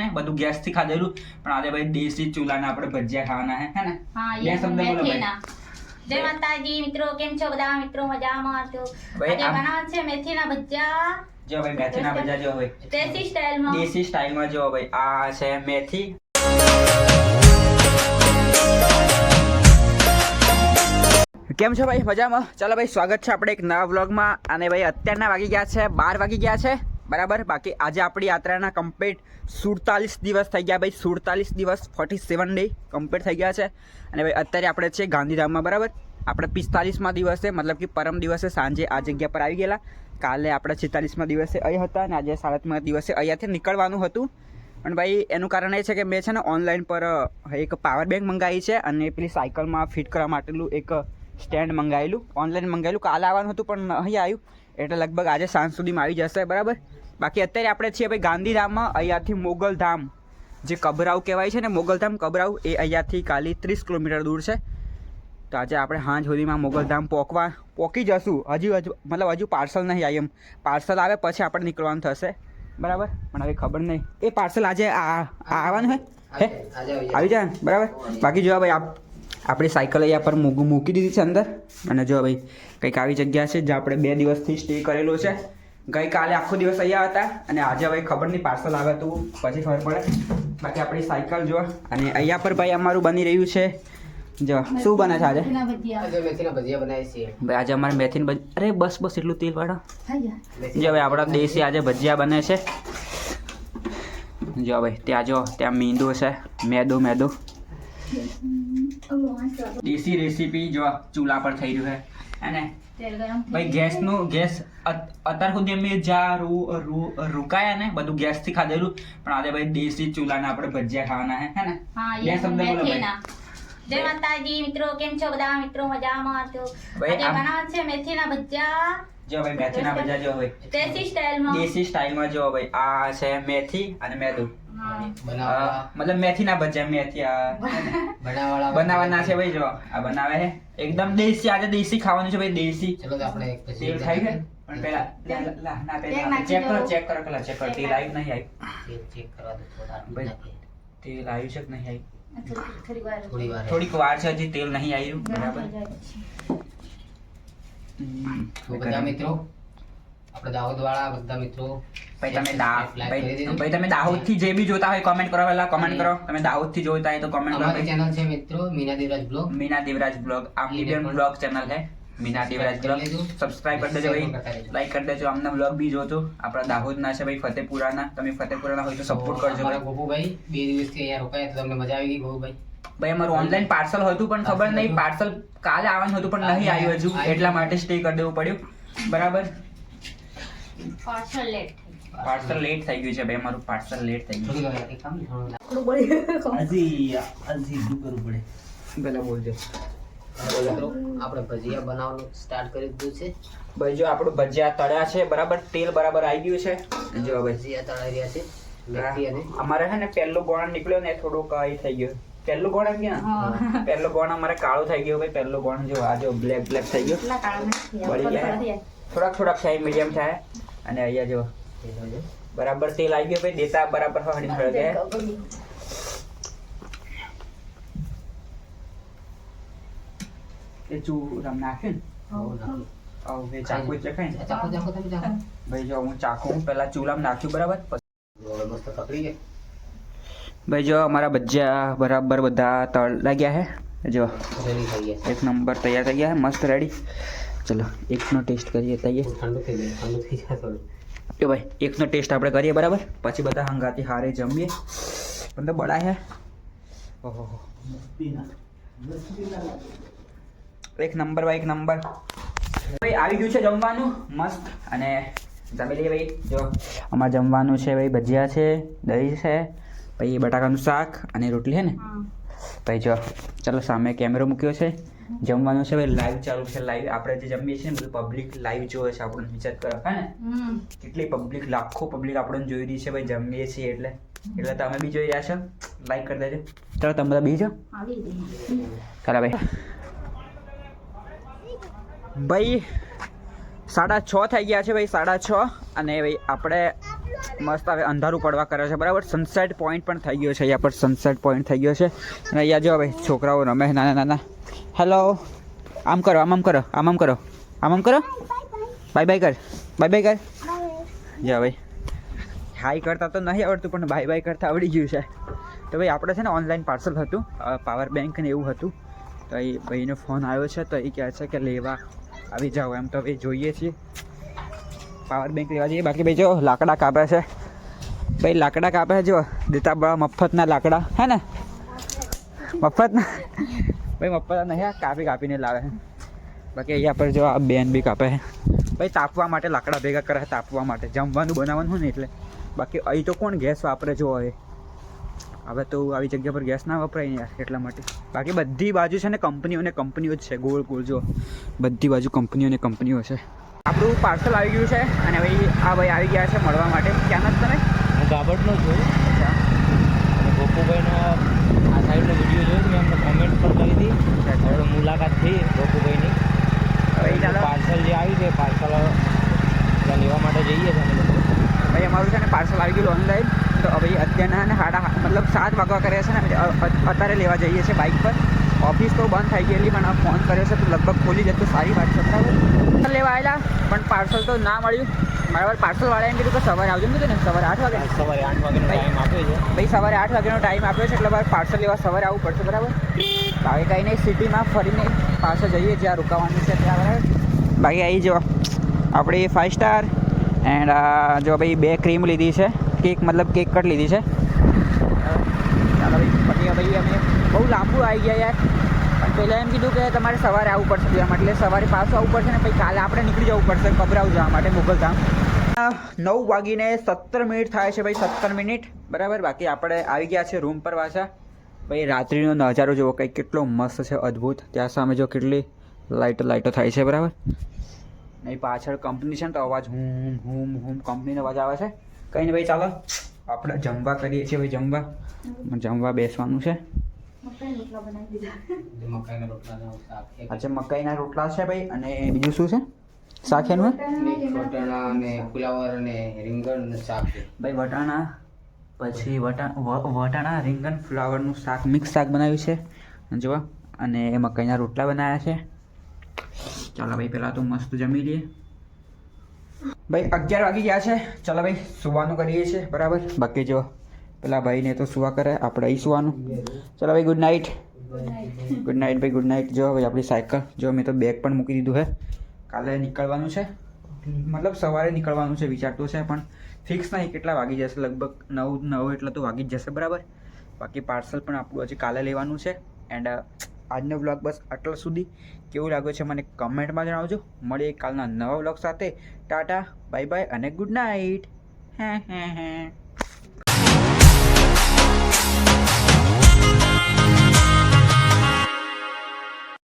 ને બધું ગેસથી ખાધેલું. પણ આજે ભાઈ દેશી ચૂલાના આપણે ભજીયા ખાવાના હે હે ને? હા બે શબ્દ બોલો ભાઈ. જય માતાજી મિત્રો કેમ છો બધા? મિત્રો મજામાં? તો આજે બનાવવાનું છે મેથીના ભજીયા. જો ભાઈ મેથીના ભજીયા જો ભાઈ દેશી સ્ટાઈલમાં દેશી સ્ટાઈલમાં જો ભાઈ આ છે મેથી. કેમ છો ભાઈ? મજામાં? ચાલો ભાઈ સ્વાગત છે આપણે એક નવા વ્લોગમાં. અને ભાઈ અત્યારના વાગી ગયા છે બાર વાગી ગયા છે. બરાબર? બાકી આજે આપણી યાત્રાના કમ્પ્લીટ સુડતાલીસ દિવસ થઈ ગયા ભાઈ. સુડતાલીસ દિવસ ફોર્ટી સેવન ડે કમ્પ્લીટ થઈ ગયા છે. અને ભાઈ, અત્યારે આપણે છે ગાંધીધામમાં, બરાબર? આપણે પિસ્તાલીસમાં દિવસે, મતલબ કે પરમ દિવસે સાંજે આ જગ્યા પર આવી ગયેલા. કાલે આપણે છેતાલીસમાં દિવસે અહીં હતા અને આજે સાડત્રીસમાં દિવસે અહીંયાથી નીકળવાનું હતું. પણ ભાઈ, એનું કારણ એ છે કે મેં છે ને ઓનલાઈન પર એક પાવર બેંક મંગાવી છે અને પેલી સાયકલમાં ફિટ કરવા માટેનું એક સ્ટેન્ડ મંગાવેલું ઓનલાઈન મંગાવેલું કાલે આવવાનું હતું પણ અહીં આવ્યું. એટલે લગભગ આજે સાંજ સુધીમાં આવી જશે, બરાબર? બાકી અત્યારે આપણે છીએ ભાઈ ગાંધીધામમાં અહીંયાથી મોગલધામ જે કબરાવ કહેવાય છે ને મોગલધામ કબરાવ એ અહીંયાથી કાલી ત્રીસ કિલોમીટર દૂર છે. તો આજે આપણે હાંજ સુધીમાં મોગલધામ પોકવા પોકી જશું. હજુ હજુ મતલબ હજુ પાર્સલ નહીં આવી એમ પાર્સલ આવે પછી આપણે નીકળવાનું થશે. બરાબર? પણ હવે ખબર નહીં. એ પાર્સલ આજે આવવાનું હે? હે? આવી જાય. બરાબર? બાકી જો ભાઈ આપ આપણી સાયકલ અહીંયા પર મૂક- મૂકી દીધી છે અંદર. અને જો ભાઈ કંઈક આવી જગ્યા છે જે આપણે બે દિવસથી સ્ટે કરેલો છે. ગઈકાલે આખો દિવસ અહીંયા હતા અને આજે હવે ખબર નહીં પાર્સલ આવે તો પછી ખબર પડે. બાકી આપણી સાયકલ જો અને અહીંયા પર ભાઈ અમારું બની રહ્યું છે. જો શું બને છે આજે? ભજીયા. આજે ભજીયા અમારે મેથીન ભજ અરે બસ બસ એટલું તેલ વાળો. થઈ જો ભાઈ આપણા દેશી આજે ભજીયા બને છે. જો ભાઈ ત્યાં જો ત્યાં મીંદો છે. મેદો મેદો. દેશી રેસીપી જો ચૂલા પર થઈ રહ્યું છે. અને ભાઈ ગેસનું ગેસ અત્યાર સુધી અમે જ્યાં રૂ રૂ રોકાયા ને બધું ગેસથી ખાધેલું. પણ આજે ભાઈ દેશી ચૂલાના આપણે ભજીયા ખાવાના હે હે ને? હા બે એ શબ્દ બોલો ભાઈ. જય માતાજી મિત્રો કેમ છો બધા? મિત્રો મજામાં તો. ભાઈ, આજે બનાવવાનું છે મેથીના ભજીયા. જો ભાઈ મેથીના ભજીયા જો ભાઈ દેશી સ્ટાઇલમાં. દેશી સ્ટાઈલમાં જો ભાઈ આ છે મેથી અને મેદુ. હા મેથી ના મતલબ ભજીયા મેથી આ બનાવવાળા બનાવવાના છે ભાઈ જો આ બનાવે છે. એકદમ દેશી આજે દેશી ખાવાનું છે ભાઈ દેશી. ચલો આપણે એક પછી તેલ ખાઈ છે? પણ પેલા ના પેલા ચેક કરો ચેક કરો પેલા ચેક કરો. તેલ આવ્યું નહીં આવ્યું? તેલ ચેક કરવા દો થોડા ભાઈ. તેલ આવ્યું છે કે નહીં આવ્યું? થોડી થોડી વાર થોડી વાર. થોડીક વાર છે હજી તેલ નહીં આવ્યું. બરાબર. થઈ બધા મિત્રો? આપણે દાહોદ વાળા બધા મિત્રો ભાઈ તમે ભાઈ તમે દાહોદથી જે બી જોતા હોય કોમેન્ટ કરો પહેલા કોમેન્ટ કરો. તમે દાહોદથી જોતા હોય તો કોમેન્ટ કરો અમારી ચેનલ છે મિત્રો મીના દેવરાજ બ્લોગ. મીના દેવરાજ બ્લોગ. એને મીડિયમ બ્લોગ ચેનલ છે. મીના દેવરાજ બ્લોગ. સબસ્ક્રાઇબ કરી દેજો ભાઈ. લાઈક કરી દેજો. આમના બ્લોગ બી જોજો. આપણા દાહોદના છે ભાઈ ફતેપુરાના. તમે ફતેપુરાના હોય તો સપોર્ટ કરજો ભાઈ. ગોપુભાઈ બે દિવસથી અહીંયા રોકાયા તો તમને મજા આવી ગઈ ગોપુભાઈ? ભાઈ અમારું ઓનલાઈન પાર્સલ હતું પણ ખબર નહીં. પાર્સલ કાલે આવવાનું હતું પણ નહીં આવ્યું હજુ. એટલા માટે સ્ટે કરી દેવું પડ્યું. બરાબર? પાર્સલ લેટ થઈ પાર્સલ લેટ થઈ ગયું છે ભાઈ મારું પાર્સલ લેટ થઈ ગયું વાર એક શું કરવું પડે? પેલા બોલજો આપણે ભજીયા બનાવવાનું સ્ટાર્ટ કરી દીધું છે. ભાઈ જો આપણું ભજીયા તળ્યા છે બરાબર? તેલ બરાબર આવી ગયું છે. જો ભજીયા તળાઈ રહ્યા છે અમારે છે ને પહેલું ગોણ નીકળ્યો ને થોડુંક એ થઈ ગયું. પહેલું ગોણ એમ કે હા. પહેલું ગોણ અમારે કાળું થઈ ગયું ભાઈ પહેલું ગોણ જો આ જો બ્લેક બ્લેક થઈ ગયું. બળી ગયા. થોડા થઈ જાય. થોડાક થોડાક થાય મીડિયમ થાય. અને અહીંયા જો તે જોજો. બરાબર તેલ આવી ગયું ભાઈ દેતા બરાબર હળી થયો છે. એ ચૂરમ નાખ્યું ને? હવે ચાકુ એટલે ખાય ને? ચાખો ચાખો તમે ચાખો ભાઈ જો હું ચાકુ પેલા ચૂલામાં નાખ્યું બરાબર? પછી હવે મસ્ત પકડી ગયા ભાઈ જો અમારા ભજીયા બરાબર બધા તળ લાગ્યા છે જો રેડી થઈ ગયા. એક નંબર તૈયાર થઈ ગયા છે મસ્ત રેડી ચલો એકનો ટેસ્ટ કરીએ તૈયાર ઠંડુ થઈ જાય ઠંડુ થઈ જાય થોડું. એ ભાઈ એકનો ટેસ્ટ આપણે કરીએ બરાબર? પછી બધા હંગાથી હારે જમીએ. પણ તો બડા છે ઓહો એક નંબર ભાઈ એક નંબર. ભાઈ આવી ગયું છે જમવાનું. મસ્ત. અને જમી લઈએ ભાઈ જો. અમારે જમવાનું છે ભાઈ ભજીયા છે દહીં છે પછી બટાકાનું શાક અને રોટલી છે ને? હા. ભાઈ જો. ચાલો સામે કેમેરો મૂક્યો છે. જમવાનું છે ભાઈ લાઈવ ચાલુ છે લાઈવ આપણે જે જમીએ છીએ ને બધું પબ્લિક લાઈવ જોવે છે આપણને વિચાર કરો હે ને? કેટલી પબ્લિક લાખો પબ્લિક આપણને જોઈ રહી છે ભાઈ જમીએ છીએ એટલે. એટલે તમે બી જોઈ રહ્યા છો. લાઈક કરી દેજો. ચાલો તમે બધા બીજો ચાલો ભાઈ. ભાઈ સાડા છ થઈ ગયા છે ભાઈ સાડા છ. અને ભાઈ આપણે મસ્ત હવે અંધારું પડવા કરે છે. બરાબર? સનસેટ પોઈન્ટ પણ થઈ ગયો છે. અહીંયા પર સનસેટ પોઈન્ટ થઈ ગયો છે. અને અહીંયા જો ભાઈ છોકરાઓ રમે નાના નાના. હેલો આમ કરો, આમ આમ કરો, આમ આમ કરો. આમ આમ કરો? બાય બાય કર. બાય બાય કર. જા ભાઈ. હાઈ કરતા તો નહીં આવડતું, પણ બાય બાય કરતા આવડી ગયું છે. તો ભાઈ, આપણે છે ને ઓનલાઈન પાર્સલ હતું પાવર બેંક ને એવું હતું. તો એ ભાઈનો ફોન આવ્યો છે, તો એ કહે છે કે લેવા આવી જાઓ. એમ તો ભાઈ જોઈએ છીએ. પાવર બેંક લેવા જઈએ. બાકી ભાઈ જો, લાકડા કાપે છે. ભાઈ લાકડા કાપે છે, જો. દેતા બળા મફતના લાકડા. હે ને? મફતના. ભાઈ મફતના નહીં કાપી કાપીને લાવે બાકી અહીંયા પર જો આ બેન બી કાપે છે. ભાઈ તાપવા માટે લાકડા ભેગા કરે તાપવા માટે. જમવાનું, બનાવવાનું હોય ને એટલે. બાકી અહીં તો કોણ ગેસ વાપરે જો હવે? હવે તો આવી જગ્યા પર ગેસ ના વપરાય ને યાર, એટલા માટે. બાકી બધી બાજુ છે ને કંપનીઓ ને કંપનીઓ જ છે, ગોળ ગોળ જો. બધી બાજુ કંપનીઓ ને કંપનીઓ છે. આપણું પાર્સલ આવી ગયું છે અને ભાઈ આ ભાઈ આવી ગયા છે મળવા માટે. ક્યાં નથી તમે? હું ગાબડનો છું. અને ગોપુભાઈનો આ સાઈડનો વીડિયો જોયો મેં અમને કોમેન્ટ પણ કરી હતી. હવે મુલાકાત થઈ ગોપુભાઈની. હવે પાર્સલ જે આવી છે પાર્સલ લેવા માટે જઈએ છીએ અમે ભાઈ અમારું છે ને પાર્સલ આવી ગયું ઓનલાઈન તો ભાઈ અત્યારના ને સાડા મતલબ સાત વાગવા કર્યા છે ને અત્યારે લેવા જઈએ છીએ બાઇક પર. ઓફિસ તો બંધ થઈ ગયેલી પણ આ ફોન કર્યો છે તો લગભગ ખોલી જતો સારી વાત છે બરાબર? લેવા આવેલા પણ પાર્સલ તો ના મળ્યું. બરાબર પાર્સલ વાળાએ એમ કીધું કે સવારે આવજો ને સવારે આઠ વાગે. સવારે આઠ વાગ્યાનો ટાઈમ આપ્યો છે. ભાઈ સવારે આઠ વાગ્યાનો ટાઈમ આપ્યો છે એટલે મારે પાર્સલ લેવા સવારે આવવું પડશે બરાબર? બાકી કંઈ નહીં સિટીમાં ફરીને પાછળ જઈએ જ્યાં રોકાવાનું છે ત્યાં બરાબર? બાકી આવી જો આપણે ફાઇવ સ્ટાર એન્ડ જો ભાઈ બે ક્રીમ લીધી છે કેક મતલબ કેક કટ લીધી છે. ચાલો ભાઈ ભાઈ અમે બહુ લાંબુ આવી ગયા યાર. પહેલાં એમ કીધું કે તમારે સવારે આવવું પડશે ત્યાં માટે. એટલે સવારે પાછું આવવું પડશે ને પછી કાલે આપણે નીકળી જવું પડશે કબરાવ જવા માટે મુગલધામ નવ વાગીને સત્તર મિનિટ થાય છે ભાઈ, સત્તર મિનિટ. બરાબર? બાકી આપણે આવી ગયા છે રૂમ પર પાછા. ભાઈ, રાત્રિનો નજારો જોવો કંઈક કેટલો મસ્ત છે, અદ્ભુત. ત્યાં સામે જો કેટલી લાઇટો લાઇટો થાય છે, બરાબર? નહીં પાછળ કંપની છે ને, તો અવાજ હુમ હુમ હુમ, કંપનીનો અવાજ આવે છે. કંઈ નહીં ભાઈ, ચાલો. આપણે જમવા કરીએ છીએ ભાઈ, જમવા. જમવા બેસવાનું છે. મકાઈના રોટલાનું શાક એક આજે મકાઈના રોટલા છે ભાઈ? અને બીજું શું છે? શાક એનું? વટાણા અને ફુલાવર અને રીંગણ શાક ભાઈ વટાણા પછી વટા વટાણા રીંગણ ફ્લાવરનું શાક મિક્સ શાક બનાવ્યું છે. જુઓ અને મકાઈના રોટલા બનાવ્યા છે. ચાલો ભાઈ પહેલાં તો મસ્ત જમી લઈએ. ભાઈ અગિયાર વાગી ગયા છે. ચાલો ભાઈ સુવાનું કરીએ છીએ. બરાબર? બાકી જો પેલા ભાઈને તો સુવા કરે, આપણે અહીં સુવાનું. ચલો ભાઈ ગુડ નાઇટ ગુડ નાઇટ ભાઈ ગુડ નાઇટ જો ભાઈ આપણી સાયકલ, જો મેં તો બેગ પણ મૂકી દીધું છે કાલે નીકળવાનું છે. મતલબ સવારે નીકળવાનું છે, વિચારતું છે, પણ ફિક્સ નહીં, કેટલા વાગી જશે? લગભગ નવ નવ એટલે તો વાગી જ જશે, બરાબર? બાકી પાર્સલ પણ આપણું હજી કાલે લેવાનું છે. એન્ડ આજનો બ્લોગ બસ આટલા સુધી. કેવું લાગ્યું છે મને કમેન્ટમાં જણાવજો. મળીએ કાલના નવા બ્લોગ સાથે. ટાટા બાય બાય અને ગુડ નાઇટ હે હે હે